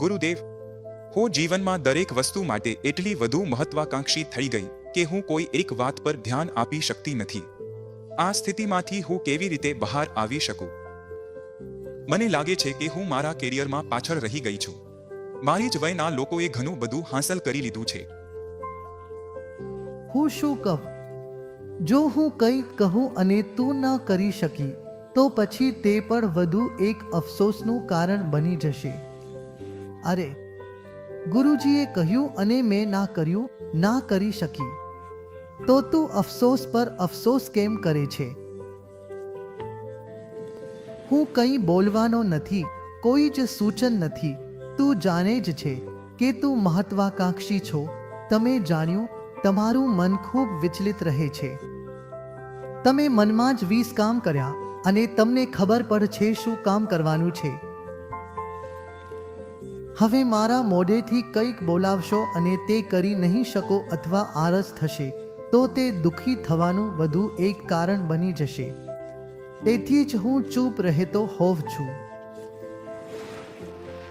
ગુરુદેવ, હું જીવનમાં દરેક વસ્તુ માટે એટલી વધુ મહત્વાકાંક્ષી થઈ ગઈ કે હું કોઈ એક વાત પર ધ્યાન આપી શકતી નથી. આ સ્થિતિમાંથી હું કેવી રીતે બહાર આવી શકું? મને લાગે છે કે હું મારા કેરિયરમાં પાછળ રહી ગઈ છું. મારી જ વયના લોકોએ ઘણું બધું હાંસલ કરી લીધું છે. હું શું કહું? જો હું કંઈક કહું અને તું ન કરી શકી, તો પછી તે પણ વધુ એક અફસોસનું કારણ બની જશે. અરે, ગુરુજીએ કહ્યું અને મેં ના કર્યું, ના કરી શકી. તો તું અફસોસ પર અફસોસ કેમ કરે છે? હું કંઈ બોલવાનો નથી, કોઈ જ સૂચન નથી. તું જાણે જ છે કે તું મહત્વાકાંક્ષી છો. તમે જાણ્યું, તમારું મન ખૂબ વિચલિત રહે છે. તમે મનમાં જ વીસ કામ કર્યા અને તમને ખબર પડશે શું કામ કરવાનું છે. હવે મારા મોઢેથી કંઈક બોલાવશો અને તે કરી નહીં શકો અથવા આળસ થશે, તો તે દુઃખી થવાનું વધુ એક કારણ બની જશે. તેથી જ હું ચૂપ રહેતો હોવ છું.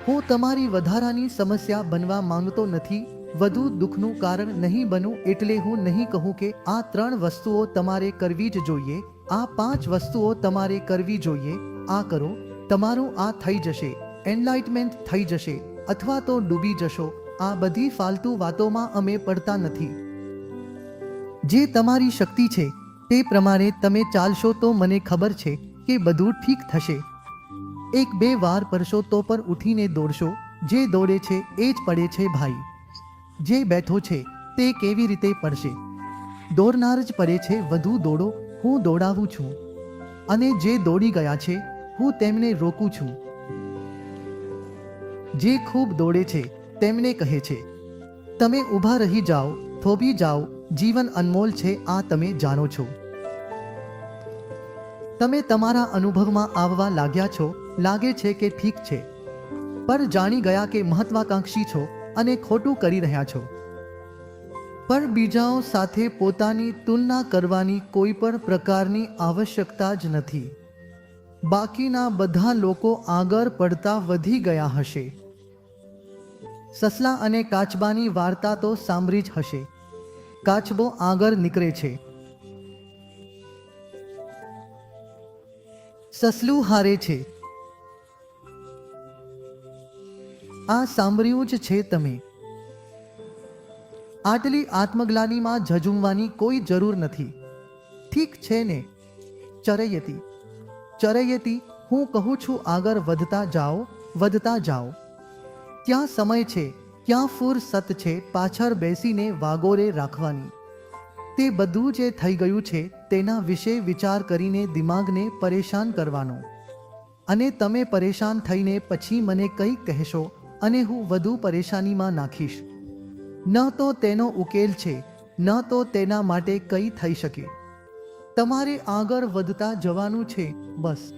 હું તમારી વધારાની સમસ્યા બનવા માંગતો નથી, વધુ દુઃખનું કારણ નહીં બનું એટલે હું નહીં કહું કે આ ત્રણ વસ્તુઓ તમારે કરવી જ જોઈએ, આ પાંચ વસ્તુઓ તમારે કરવી જોઈએ, આ કરો, તમારું આ થઈ જશે એનલાઇટમેન્ટ થઈ જશે અથવા તો ડૂબી જશો. આ બધી ફાલતુ વાતોમાં અમે પડતા નથી. જે તમારી શક્તિ છે, તે પ્રમાણે તમે ચાલશો તો મને ખબર છે કે બધું ઠીક થશે. એક બે વાર પડશો તો પર ઉઠીને દોડશો. જે દોડે છે, એ જ પડે છે ભાઈ. જે બેઠો છે, તે કેવી રીતે પડશે? દોડનાર જ પડે છે, વધુ દોડો. હું દોડાવું છું. અને જે દોડી ગયા છે, હું તેમને રોકું છું. જે ખૂબ દોડે છે, તેમને કહે છે, તમે ઊભા રહી જાઓ થોભી જાઓ, જીવન અનમોલ છે, આ તમે જાણો છો. તમે તમારા અનુભવમાં આવવા લાગ્યા છો, લાગે છે કે ઠીક છે, પણ જાણી ગયા કે મહત્વાકાંક્ષી છો અને ખોટું કરી રહ્યા છો. પણ બીજાઓ સાથે પોતાની તુલના કરવાની કોઈ પણ પ્રકારની આવશ્યકતા જ નથી. બાકીના બધા લોકો આગળ પડતા વધી ગયા હશે. સસલા અને કાચબાની વાર્તા તો સાંભળી જ હશે. કાચબો આગળ નીકળે છે. સસલું હારે છે. આ સાંભળ્યું જ છે તમે. આટલી આત્મગ્લાનીમાં ઝઝુમવાની કોઈ જરૂર નથી. ઠીક છે ને? ચરયતી. ચરયતી, હું કહું છું આગળ વધતા જાઓ વધતા જાઓ. ક્યાં સમય છે, ક્યાં ફુરસત છે, પાછળ બેસીને વાગોરે રાખવાની. તે બધું જે થઈ ગયું છે, તેના વિશે વિચાર કરીને દિમાગને પરેશાન કરવાનો. અને તમે પરેશાન થઈને પછી મને કંઈ કહેશો, અને હું વધુ પરેશાનીમાં નાખીશ. ન તો તેનો ઉકેલ છે, ન તો તેના માટે કંઈ થઈ શકે. તમારે આગળ વધતા જવાનું છે બસ.